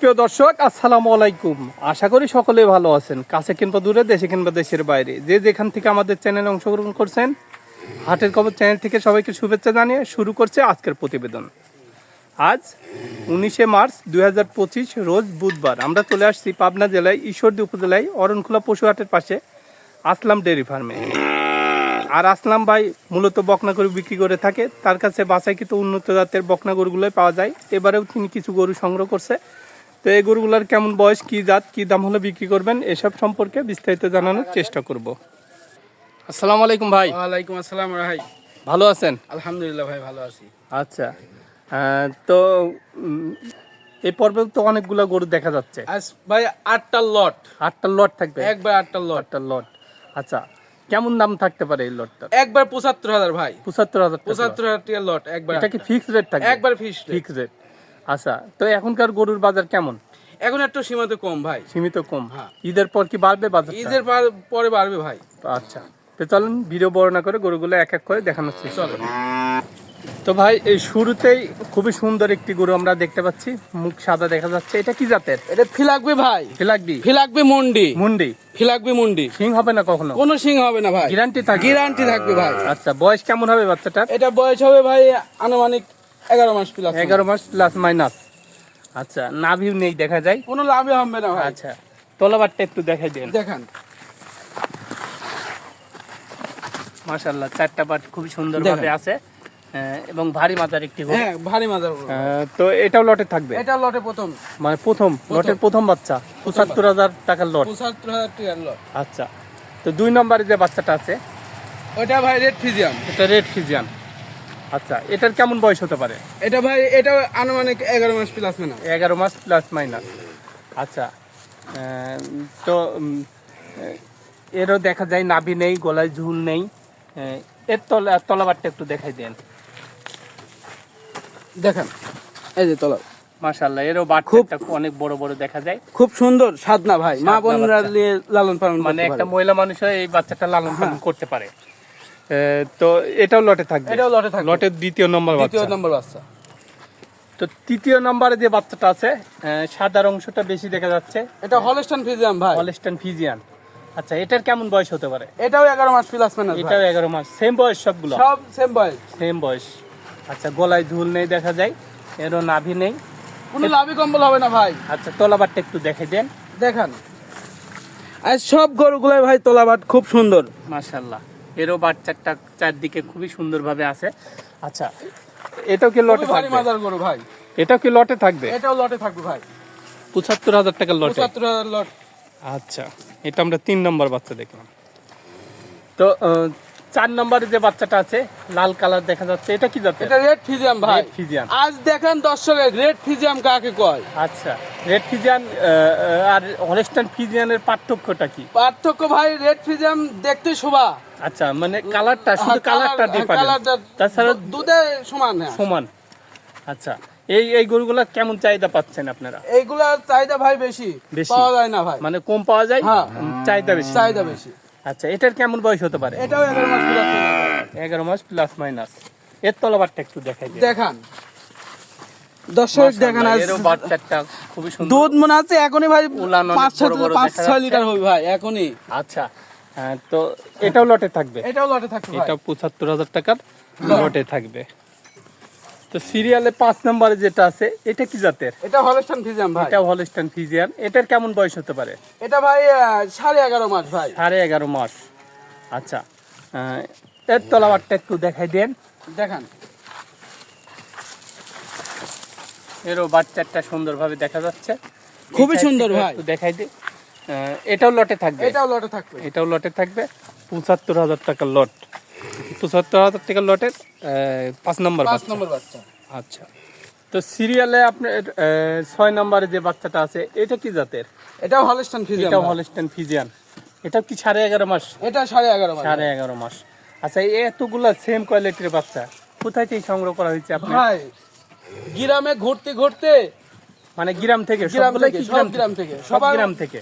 প্রিয় দর্শক, আসসালামু আলাইকুম। আশা করি সকলে ভালো আছেন। কাছে কিংবা দূরে, দেশে কিংবা দেশের বাইরে। যে যেখান থেকে আমাদের চ্যানেলে অংশগ্রহণ করছেন, হাটের খবর চ্যানেল থেকে সবাইকে শুভেচ্ছা জানিয়ে শুরু করছে আজকের প্রতিবেদন। আজ উনিশে মার্চ দু হাজার পঁচিশ, রোজ বুধবার। আমরা চলে আসছি পাবনা জেলায়, ঈশ্বরদী উপজেলায়, অরণখোলা পশু হাটের পাশে, আসলাম ডেয়ারি ফার্মে। আর আসলাম ভাই মূলত বকনা গরু বিক্রি করে থাকে। তার কাছে বাছাইকৃত উন্নত জাতের বকনা গরুগুলোই পাওয়া যায়। এবারেও তিনি কিছু গরু সংগ্রহ করছে। তো এই গরুগুলার কেমন বয়স কি জাত কি দাম হলে বিক্রি করবেন এসব সম্পর্কে বিস্তারিত জানানোর চেষ্টা করব। আসসালামু আলাইকুম ভাই। ওয়ালাইকুম আসসালাম ভাই ভালো আছেন? আলহামদুলিল্লাহ ভাই ভালো আছি। আচ্ছা। তো এই পর্বে তো অনেকগুলো গরু দেখা যাচ্ছে। আজ ভাই আটটা লট। আটটা লট থাকবে? একবার আটটা লট। আটটা লট। আচ্ছা কেমন দাম থাকতে পারে এই লটটা একবার পঁচাত্তর হাজার ভাই। পঁচাত্তর হাজার টাকা। পঁচাত্তর হাজার টাকা লট একবার এটা কি ফিক্সড রেট থাকবে? একবার ফিস ফিক্সড রেট আচ্ছা তো এখনকার গরুর বাজার কেমন? এখন একটু সীমিত কম ভাই। সীমিত কম। হ্যাঁ। ঈদের পর কি বাড়বে বাজার ঈদের পার- পরে বাড়বে ভাই। আচ্ছা তো চলুন ভিডিও বর্ণনা করে গরুগুলো এক এক করে দেখানোর চেষ্টা করি। তো ভাই এই শুরুতেই খুবই সুন্দর একটি গরু আমরা দেখতে পাচ্ছি। মুখ সাদা দেখা যাচ্ছে। এটা কি জাতের? এটা ফিলাকবে ভাই। ফিলাকবি? ফিলাকবে মন্ডি। মুন্ডি? ফিলাকবে মন্ডি। সিং হবে না কখনো? কোনো সিং হবে না ভাই। গ্যারান্টি থাকবে। গ্যারান্টি থাকবে ভাই। আচ্ছা বয়স কেমন হবে বাচ্চাটা এটা বয়স হবে ভাই আনুমানিক এগারো মাস প্লাস এগারো মাস প্লাস মাইনাস আচ্ছা নাভিও নেই দেখা যায়? কোনো লাভে হবে না ভাই। আচ্ছা তলাবারটা একটু দেখাই দেন। দেখান। মাশাল্লাহ চারটা পাট খুবই সুন্দরভাবে আছে এবং ভারী মাজার একটি হ্যাঁ ভারী মাজার তো এটাও লটে থাকবে? এটা লটে প্রথম। মানে প্রথম লটের প্রথম বাচ্চা পঁচাত্তর হাজার টাকার লট। পঁচাত্তর হাজার টাকার লট। আচ্ছা তো দুই নম্বরে যে বাচ্চাটা আছে? ওটা ভাই রেড ফিজিয়াম এটা রেড ফিজিয়ান। আচ্ছা এটার কেমন বয়স হতে পারে? এটা ভাই এটা আনুমানিক এগারো মাস প্লাস না এগারো মাস প্লাস মাইনাস আচ্ছা তো এরও দেখা যায় নাভি নেই গলায় ঝুল নেই। এর তলা তলাবারটা একটু দেখাই দেন। দেখেন এই যে তলা। মাশাল্লাহ এরও বাচ্চাটা অনেক বড় বড় দেখা যায়। খুব সুন্দর সাদনা ভাই। মা বোনরা লালন পালন মানে একটা মহিলা মানুষ এই বাচ্চাটা লালন পালন করতে পারে। তো এটাও লটে থাকবে। এটাও লটে থাকবে। লটের দ্বিতীয় নম্বর দ্বিতীয় নম্বর বাচ্চা। তো তৃতীয় নম্বরে যে বাচ্চাটা আছে সাদার অংশটা বেশি দেখা যাচ্ছে। এটা হলস্টান ফিজিয়াম ভাই। হলস্টাইন ফিজিয়ান আচ্ছা এটার কেমন বয়স হতে পারে? এটাও এগারো মাস প্লাস মাইনাস এটাও এগারো মাস। সেম বয়স সবগুলো? সব সেম বয়স। সেম বয়স। আচ্ছা গলায় ঝুল নেই দেখা যায় এরও নাভি নেই। কোনো লাভই কম্বল হবে না ভাই। আচ্ছা তলাবারটা একটু দেখে দেন। দেখান। আর সব গরুগুলাই ভাই তোলাবাট খুব সুন্দর। মাশাল্লাহ। এরও বাচ্চাটা চারদিকে খুবই সুন্দরভাবে আছে। আচ্ছা এটাও কি লটে থাকবে? মাজার গরু ভাই? এটাও কি লটে থাকবে? এটাও লটে থাকবে ভাই। পঁচাত্তর হাজার টাকার লটে। পঁচাত্তর হাজার লট। আচ্ছা এটা আমরা তিন নম্বর বাচ্চা দেখলাম। তো চার নম্বরে যে বাচ্চাটা আছে লাল কালার দেখা যাচ্ছে। এটা কি জাতের? এটা রেড ফিজিয়াম ভাই। রেড ফিজিয়ান আজ দেখেন দর্শকের রেড ফিজিয়াম কাকে কয়? আচ্ছা রেড ফিজিয়াম আর হলেস্টান ফিজিয়ানের পার্থক্যটা কি? পার্থক্য ভাই রেড ফিজিয়াম দেখতে শোভা। আচ্ছা মানে কালারটা শুধু হ্যাঁ, কালারটা কালার- ডিফারেন্ট তাছাড়া দুধে সমান হ্যাঁ। সমান। আচ্ছা এই এই গরুগুলা কেমন চাহিদা পাচ্ছেন আপনারা? এইগুলার চাহিদা ভাই বেশি? পাওয়া যায় না ভাই। মানে কম পাওয়া যায়? হ্যাঁ। চাহিদা বেশি? চাহিদা বেশি। আচ্ছা এটার কেমন বয়স হতে পারে? এটাও এগারো মাস minus। এগারো মাস প্লাস মাইনাস এর তলাবারটা একটু দেখাই দিন। দেখান। দর্শক দেখান খুবই সুন্দর। দুধ মনে আছে এখনই ভাই পাঁচ ছয়। লিটার হবে ভাই এখনই। আচ্ছা হ্যাঁ, তো এটাও লটে থাকবে। এটাও লটে থাকবে এটা পঁচাত্তর হাজার টাকার লটে থাকবে। তো সিরিয়ালে পাঁচ নম্বরে যেটা আছে এটা কি জাতের? এটা হলস্টান ফিজিয়াম ভাই। এটা হলস্টাইন ফিজিয়ান এটার কেমন বয়স হতে পারে? এটা ভাই সাড়ে এগারো মাস ভাই। সাড়ে এগারো মাস। আচ্ছা এর তলাবারটা একটু দেখাই দেন। দেখান। এরও বাচ্চাটা সুন্দরভাবে দেখা যাচ্ছে। খুবই সুন্দর ভাই। দেখাই দিই এটাও লটে থাকবে। এটাও লটে থাকবে। এটাও লটে থাকবে। পঁচাত্তর হাজার টাকার লট। পঁচাত্তর হাজার টাকার লটের পাঁচ নম্বর পাঁচ নম্বর বাচ্চা। আচ্ছা। তো সিরিয়ালে আপনার ছয় নম্বরে যে বাচ্চাটা আছে এটা কি জাতের? এটাও হলস্টান ফিজিয়াম এটাও। হলস্টেন ফিজিয়ান এটা কি সাড়ে এগারো মাস? এটা সাড়ে এগারো মাস। সাড়ে এগারো মাস। আচ্ছা এতগুলা সেম কোয়ালিটির বাচ্চা কোথায় থেকে সংগ্রহ করা হয়েছে আপনার? ভাই গ্রামে ঘুরতে ঘুরতে মানে গ্রাম থেকে গ্রাম থেকে, সব গ্রাম থেকে। সব গ্রাম থেকে?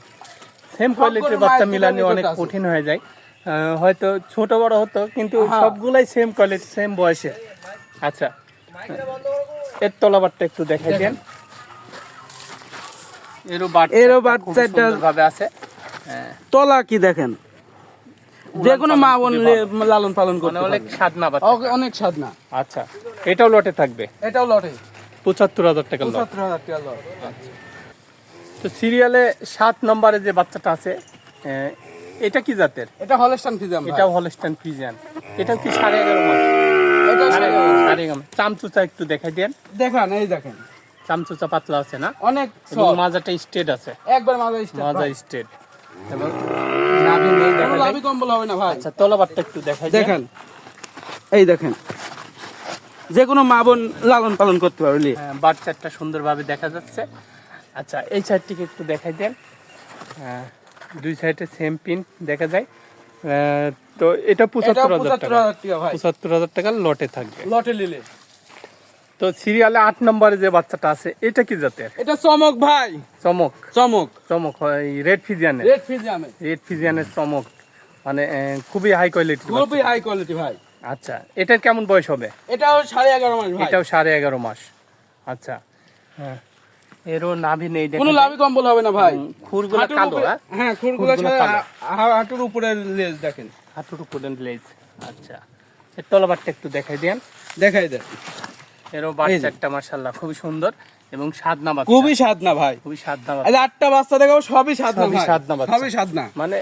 সেম কোয়ালিটির বাচ্চা মিলানো অনেক কঠিন হয়ে যায়। হয়তো ছোট বড় হতো কিন্তু হ্যাঁ। সবগুলাই সেম কোয়ালিটি সেম বয়সে। আচ্ছা এর তলাবারটা একটু দেখাই দেন। এরও এরও খুব চারটা- আছে। তলা কি দেখেন? যে কোনো মা বোন লালন পালন মানে করতে অনেক পারবে। সাধনা অনেক সাধনা। আচ্ছা। এটাও লটে থাকবে? এটাও লটে। পঁচাত্তর হাজার টাকা লট। পঁচাত্তর হাজার টাকা লট। তো সিরিয়ালে সাত নম্বরে যে বাচ্চাটা আছে এটা কি জাতের? এটা হলস্টান ফিজাম এটাও হলস্টাইন ফিজিয়ান এটাও কি সাড়ে এগারো মাস? সাড়ে সাড়ে এগারো চামচুচা একটু দেখাই দেন। দেখান এই দেখেন। চামচুচা পাতলা আছে না? অনেক মাজাটা স্টেট আছে। একবার মাজা স্টেট এবং নাভি নেই দেখা যায়। কম্বল হবে না ভাই। আচ্ছা তলাবারটা একটু দেখাই দেখেন। এই দেখেন। যে কোনো মা বোন লালন পালন করতে পারবে। হ্যাঁ, বাচ্চাটা সুন্দরভাবে দেখা যাচ্ছে। আচ্ছা এই সাইডটিকে একটু দেখাই দেন। হ্যাঁ, দুই সাইডে সেম পিন দেখা যায়। তো এটা পঁচাত্তর হাজার টাকা। টাকা পঁচাত্তর হাজার টাকার লটে থাকবে। লটে নিলে। তো সিরিয়ালে আট নম্বরে যে বাচ্চাটা আছে এটা কি জাতের? এটা চমক ভাই। চমক। চমক। চমক হয় রেড ফিজিয়ানের রেড ফিজামে রেড ফিজিয়ানের চমক। মানে খুবই হাই কোয়ালিটি খুবই হাই কোয়ালিটি ভাই। আচ্ছা এটার কেমন বয়স হবে? এটাও সাড়ে এগারো মাস ভাই। এটাও সাড়ে এগারো মাস। আচ্ছা হ্যাঁ। এরও নাভি নেই কোনো লাভি কম্বল হবে না ভাই। খুরগুলো কালো হ্যাঁ? হ্যাঁ খুরগুলো হাঁটুর উপরে লেজ দেখেন। হাঁটুর উপরে লেজ আচ্ছা। এর তলাবারটা একটু দেখাই দেন। দেখাই দেন। এরও বাচ্চাটা সুন্দর এবং সাদনা বাচ্চা। খুবই সাধনা ভাই। খুবই সাদনা বাচ্চা। আটটা বাচ্চা দেখাবো সবই সবই ভাই। সাধনা বাচ্চা। সবই সাধনা। মানে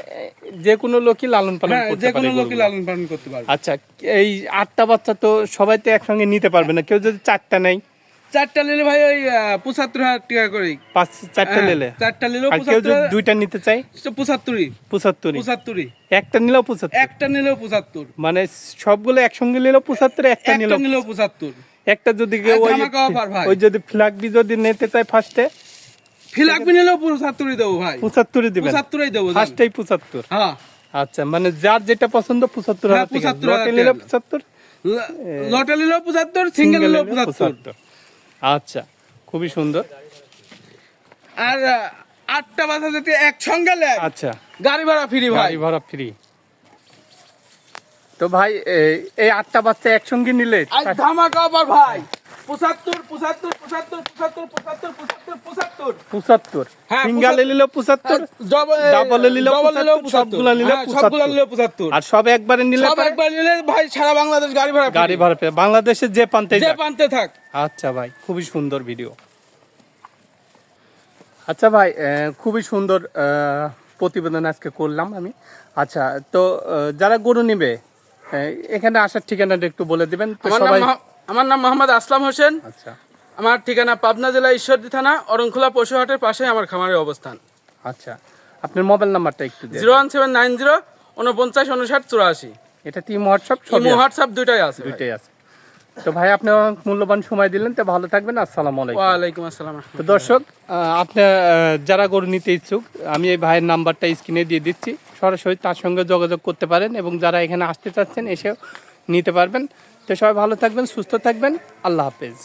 যে কোনো লোকই লালন পালন হ্যাঁ করতে যে কোনো লোকই লালন পালন করতে পারবে। আচ্ছা এই আটটা বাচ্চা তো সবাই তো একসঙ্গে নিতে পারবে না। কেউ যদি চারটা নেই চারটা নিলে ভাই ওই পঁচাত্তর হাজার টাকা করে পাঁচ চারটা নিলে? চারটা নিলেও কেউ দুইটা নিতে চাই পঁচাত্তরই। পঁচাত্তরই। পঁচাত্তরই। একটা নিলেও পঁচাত্তর? একটা নিলেও পঁচাত্তর। মানে সবগুলো একসঙ্গে নিলেও পঁচাত্তর একটা নিলেও নিলেও পঁচাত্তর? একটা যদি ওই। ওই যদি ফ্ল্যাগবি যদি নিতে চায় ফার্স্টে ফিলাকবি নিলেও পঁচাত্তরই দেবো ভাই। পঁচাত্তরই দিবেন? পঁচাত্তরই দেবো ফার্স্টেই পঁচাত্তর? হ্যাঁ। আচ্ছা মানে যার যেটা পছন্দ পঁচাত্তর হ্যাঁ, হাজার টাকা 75,000 লটে নিলে। পঁচাত্তর লটে নিলেও পঁচাত্তর সিঙ্গেল নিলেও পঁচাত্তর। পঁচাত্তর। আচ্ছা খুবই সুন্দর। আর আটটা বাচ্চা যদি একসঙ্গে নেয় আচ্ছা। গাড়ি ভাড়া ফ্রি ভাই। গাড়ি ভাড়া ফ্রি তো ভাই এই- এই আটটা বাচ্চা একসঙ্গে নিলে ধামাকা আবার ভাই। পঁচাত্তর পঁচাত্তর পঁচাত্তর পঁচাত্তর পঁচাত্তর পঁচাত্তর। হ্যাঁ, সিঙ্গালে পঁচাত্তর। পঁচাত্তর ডাবলে সবগুলা হ্যাঁ, সবগুলা পঁচাত্তর। আর সব একবারে নিলে সব একবার নিলে ভাই সারা বাংলাদেশ গাড়ি ভাড়া গাড়ি ভাড়া পেয়ে বাংলাদেশের যে প্রান্তে যে পান্তে থাক। আচ্ছা ভাই খুবই সুন্দর ভিডিও আচ্ছা ভাই আহ, খুবই সুন্দর প্রতিবেদন আজকে করলাম আমি। আচ্ছা তো যারা গরু নিবে এখানে আসার ঠিকানাটা একটু বলে দিবেন। আমার নাম মোহাম্মদ আসলাম হোসেন। আচ্ছা। আমার ঠিকানা পাবনা জেলা ঈশ্বরদী থানা অরংখোলা পশুহাটের পাশে আমার খামারের অবস্থান। আচ্ছা আপনার মোবাইল নাম্বারটা একটু zero one seven nine zero উনপঞ্চাশ উনষাট চুরাশি। এটা টিম হোয়াটসঅ্যাপ ইমো হোয়াটসঅ্যাপ দুইটাই আছে দুইটাই আছে। তো ভাই আপনি মূল্যবান সময় দিলেন তো ভালো থাকবেন আসসালামু আলাইকুম। ওয়ালাইকুম আসসালাম তো দর্শক আপনি যারা গরু নিতে ইচ্ছুক আমি এই ভাইয়ের নাম্বারটা স্ক্রিনে দিয়ে দিচ্ছি। সরাসরি তার সঙ্গে যোগাযোগ করতে পারেন এবং যারা এখানে আসতে চাচ্ছেন এসেও নিতে পারবেন। তো সবাই ভালো থাকবেন সুস্থ থাকবেন। আল্লাহ হাফেজ।